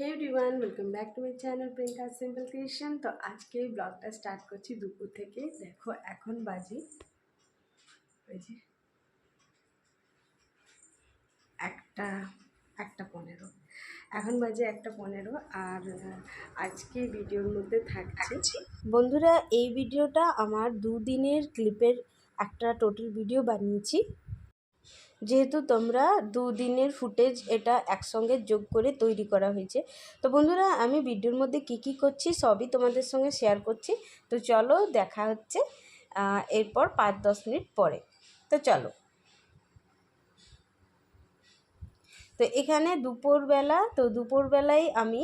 Hey everyone welcome back to my channel Priyanka simple creation তো আজকে ব্লগটা start করছি দুপুর থেকে। দেখো, এখন বাজে। ওই যে একটা একটা পনেরো। এখন বাজে একটা পনেরো আর আজকে ভিডিওর মধ্যে থাকছে। বন্ধুরা, এই ভিডিওটা আমার দুদিনের ক্লিপের একটা টোটাল ভিডিও বানিয়েছি। যেহেতু তোমরা দুদিনের ফুটেজ এটা একসঙ্গে যোগ করে তৈরি করা হয়েছে। তো বন্ধুরা, আমি ভিডিওর মধ্যে কি কি করছি সবই তোমাদের সঙ্গে শেয়ার করছি। তো চলো দেখা হচ্ছে এরপর পাঁচ দশ মিনিট পরে। তো চলো। তো এখানে দুপুরবেলা, তো দুপুরবেলায় আমি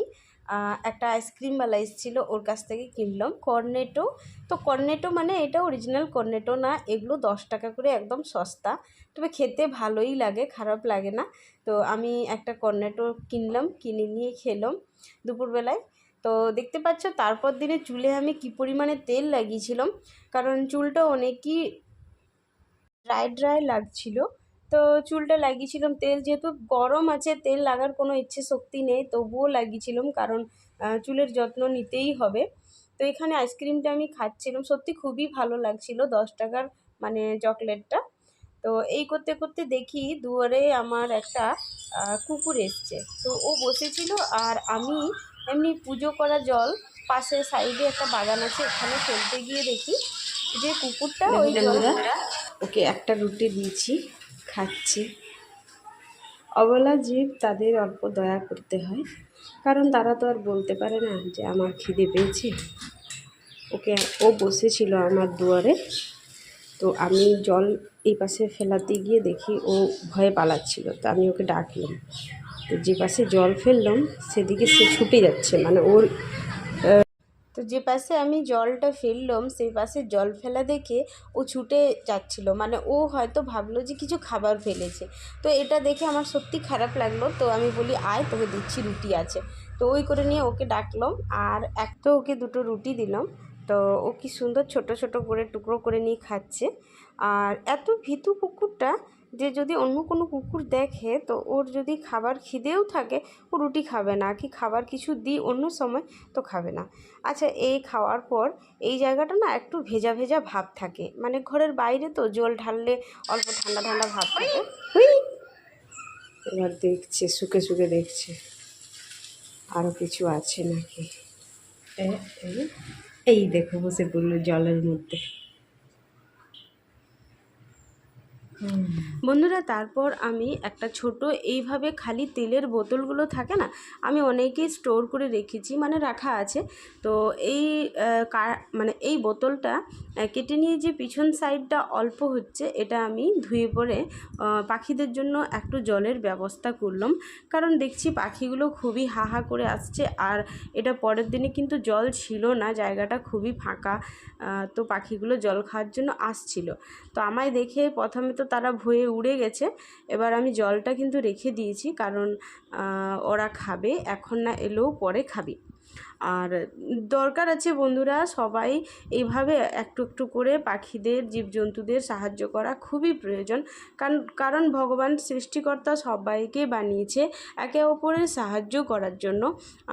একটা আইসক্রিমওয়ালা এসেছিল ওর কাছ থেকে কিনলাম। কর্নেটো তো কর্নেটো মানে এটা অরিজিনাল কর্নেটো না, এগুলো দশ টাকা করে একদম সস্তা। তবে খেতে ভালোই লাগে, খারাপ লাগে না। তো আমি একটা কর্নেটো কিনলাম, কিনে নিয়ে খেলাম দুপুরবেলায়। তো দেখতে পাচ্ছ তারপর দিনে চুলে আমি কি পরিমাণে তেল লাগিয়েছিলাম, কারণ চুলটা অনেকই ড্রাই ড্রাই লাগছিল। তো চুলটা লাগিয়েছিলাম তেল যেহেতু গরম আছে তেল লাগার কোনো ইচ্ছে শক্তি নেই তবুও লাগিয়েছিলাম কারণ চুলের যত্ন নিতেই হবে। তো এখানে আইসক্রিমটা আমি খাচ্ছিলাম সত্যি খুবই ভালো লাগছিল দশ টাকার মানে চকলেটটা। তো এই করতে করতে দেখি দুয়ারে আমার একটা কুকুর এসছে। তো ও বসেছিল আর আমি এমনি পুজো করা জল পাশে সাইডে একটা বাগান আছে এখানে ফেলতে গিয়ে দেখি যে কুকুরটা ওই ওকে একটা রুটি দিয়েছি। খাচ্ছে। অবলা জীব তাদের অল্প দয়া করতে হয়, কারণ তারা তো আর বলতে পারে না যে আমার খিদে পেয়েছে। ওকে, ও বসেছিল আমার দুয়ারে। তো আমি জল এই পাশে ফেলাতে গিয়ে দেখি ও ভয়ে পালাচ্ছিল, তো আমি ওকে ডাকলাম। তো যে পাশে জল ফেললাম, সেদিকে সে ছুটে যাচ্ছে মানে ওর তো যে পাশে আমি জলটা ফেললাম, সেই পাশে জল ফেলা দেখে ও ছুটে যাচ্ছিল। মানে ও হয়তো ভাবলো যে কিছু খাবার ফেলেছে। তো এটা দেখে আমার সত্যি খারাপ লাগল। তো আমি বলি, আয়, তোকে দিচ্ছি রুটি আছে। তো ওই করে নিয়ে ওকে ডাকলাম। আর এক তো ওকে দুটো রুটি দিলাম। তো ও কি সুন্দর ছোট ছোট করে টুকরো করে নিয়ে খাচ্ছে। আর এত ভীতু কুকুরটা যে যদি অন্য কোনো কুকুর দেখে, তো ওর যদি খাবার খিদেও থাকে, ও রুটি খাবে না। কি খাবার কিছু দিই অন্য সময়, তো খাবে না। আচ্ছা এই খাওয়ার পর এই জায়গাটা না একটু ভেজা ভেজা ভাব থাকে। মানে ঘরের বাইরে তো জল ঢাললে অল্প ঠান্ডা ঠান্ডা ভাব থাকে। এবার দেখছে, শুকে শুকে দেখছে। আরও কিছু আছে নাকি? এই- দেখো, বসে পড়ল জলের মধ্যে। বন্ধুরা, তারপর আমি একটা ছোট, এইভাবে খালি তেলের বোতলগুলো থাকে না, আমি অনেকেই স্টোর করে রেখেছি মানে রাখা আছে। তো এই মানে এই বোতলটা কেটে নিয়ে যে পিছন সাইডটা অল্প হচ্ছে, এটা আমি ধুয়ে পরে পাখিদের জন্য একটু জলের ব্যবস্থা করলাম। কারণ দেখছি পাখিগুলো খুবই হা হা করে আসছে, আর এটা পরের দিনে কিন্তু জল ছিল না, জায়গাটা খুবই ফাঁকা তো পাখিগুলো জল খাওয়ার জন্য আসছিল। তো আমায় দেখে প্রথমে তো তারা ভয়ে উড়ে গেছে। এবার আমি জলটা কিন্তু রেখে দিয়েছি, কারণ ওরা খাবে, এখন না এলেও পরে খাবে। আর দরকার আছে বন্ধুরা সবাই এইভাবে একটু একটু করে পাখিদের, জীবজন্তুদের সাহায্য করা খুবই প্রয়োজন। কারণ কারণ ভগবান সৃষ্টিকর্তা সবাইকে বানিয়েছে একে অপরের সাহায্য করার জন্য।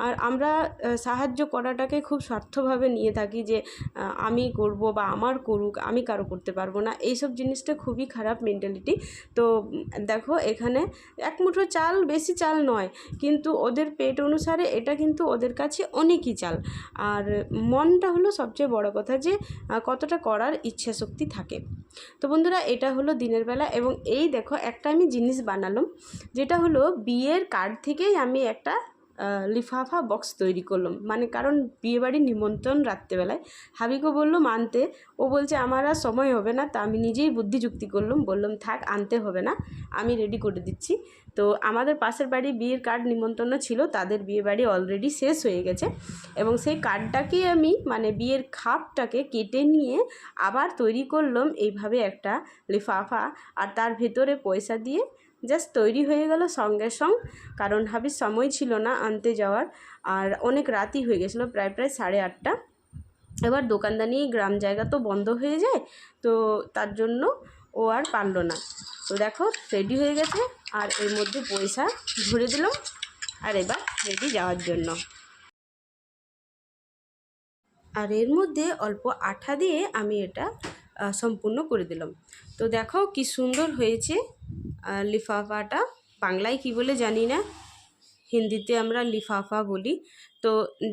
আর আমরা সাহায্য করাটাকে খুব স্বার্থভাবে নিয়ে থাকি যে আমি করব বা আমার করুক, আমি কারও করতে পারব না। এইসব জিনিসটা খুবই খারাপ মেন্টালিটি তো দেখো এখানে এক মুঠো চাল বেশি চাল নয়, কিন্তু ওদের পেট অনুসারে এটা কিন্তু ওদের কাছে অনেকই চাল? আর মনটা হলো সবচেয়ে বড় কথা যে কতটা করার ইচ্ছা শক্তি থাকে। তো বন্ধুরা, এটা হলো দিনের বেলা এবং এই দেখো একটা আমি জিনিস বানালাম, যেটা হলো বিয়ের কার্ড থেকেই আমি একটা লিফাফা বক্স তৈরি করলাম। মানে কারণ বিয়েবাড়ির নিমন্ত্রণ রাত্রেবেলায়। হাবিকে বললাম আনতে ও বলছে, আমার আর সময় হবে না। তা আমি নিজেই বুদ্ধি যুক্তি করলাম, বললাম, থাক, আনতে হবে না, আমি রেডি করে দিচ্ছি। তো আমাদের পাশের বাড়ি বিয়ের কার্ড নিমন্ত্রণ ছিল, তাদের বিয়ে বাড়ি অলরেডি শেষ হয়ে গেছে। এবং সেই কার্ডটাকে আমি মানে বিয়ের খাপটাকে কেটে নিয়ে আবার তৈরি করলাম, এইভাবে একটা লিফাফা। আর তার ভেতরে পয়সা দিয়ে জাস্ট তৈরি হয়ে গেল সঙ্গে সঙ্গ। কারণ হাবির সময় ছিল না আনতে যাওয়ার। আর অনেক রাতই হয়ে গেছিল, প্রায় প্রায় সাড়ে আটটা। এবার দোকানদানি গ্রাম জায়গা তো বন্ধ হয়ে যায়, তো তার জন্য ও আর পারল না। তো দেখো রেডি হয়ে গেছে। আর এর মধ্যে পয়সা ভরে দিলাম আর এবার রেডি যাওয়ার জন্য। আর এর মধ্যে অল্প আঠা দিয়ে আমি এটা সম্পূর্ণ করে দিলাম। তো দেখো কি সুন্দর হয়েছে। লিফাফাটা বাংলায় কি বলে জানি না হিন্দিতে আমরা লিফাফা বলি তো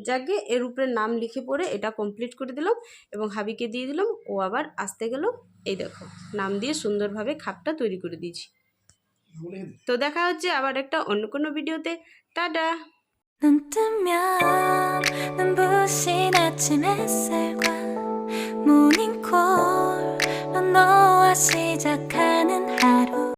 যাকে এর উপরে নাম লিখে পড়ে এটা কমপ্লিট করে দিলাম এবং হাবিকে দিয়ে দিলাম ও আবার আসতে গেল এই দেখো নাম দিয়ে সুন্দরভাবে খাপটা তৈরি করে দিয়েছি তো দেখা হচ্ছে আবার একটা অন্য কোনো ভিডিওতে টাটা 눈 뜨면 눈부신 아침 햇살과 모닝콜로 너와 시작하는 하루